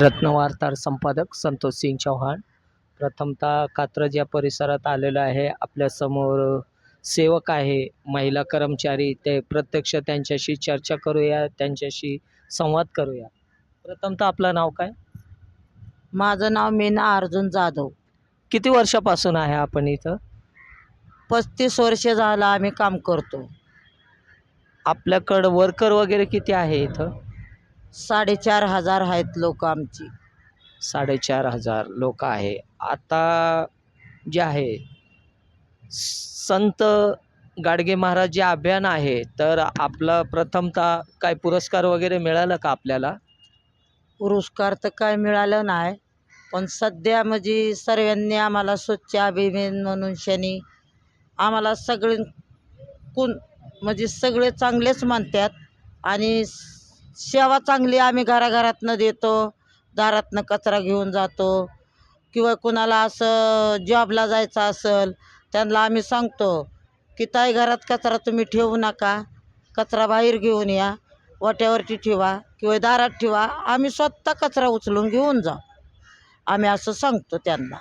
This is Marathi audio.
रत्नवार्तार संपादक संतोष सिंग चौहान. प्रथमतः कात्रज या परिसरात आलेलं आहे. आपल्यासमोर सेवक आहे महिला कर्मचारी. ते प्रत्यक्ष त्यांच्याशी चर्चा करूया त्यांच्याशी संवाद करूया. प्रथमतः आपलं नाव काय? माझं नाव मीना अर्जुन जाधव. किती वर्षापासून आहे आपण इथं? पस्तीस वर्ष झालं आम्ही काम करतो. आपल्याकडं वर्कर वगैरे किती आहे इथं? साडेचार हजार आहेत लोक आमची. साडेचार हजार लोक आहे. आता जे आहे संत गाडगे महाराज जे अभियान आहे तर आपलं प्रथमतः काय पुरस्कार वगैरे मिळालं का आपल्याला? पुरस्कार तर काय मिळालं नाही पण सध्या म्हणजे सर्वांनी आम्हाला स्वच्छ अभियान म्हणून शनी आम्हाला सगळे कोण म्हणजे सगळे चांगलेच म्हणतात आणि सेवा चांगली आम्ही घराघरातनं देतो दारातनं कचरा घेऊन जातो. किंवा कुणाला असं जॉबला जायचं असेल त्यांना आम्ही सांगतो की ताई घरात कचरा तुम्ही ठेवू नका. कचरा बाहेर घेऊन या वाट्यावरती ठेवा किंवा दारात ठेवा. आम्ही स्वतः कचरा उचलून घेऊन जाऊ. आम्ही असं सांगतो त्यांना.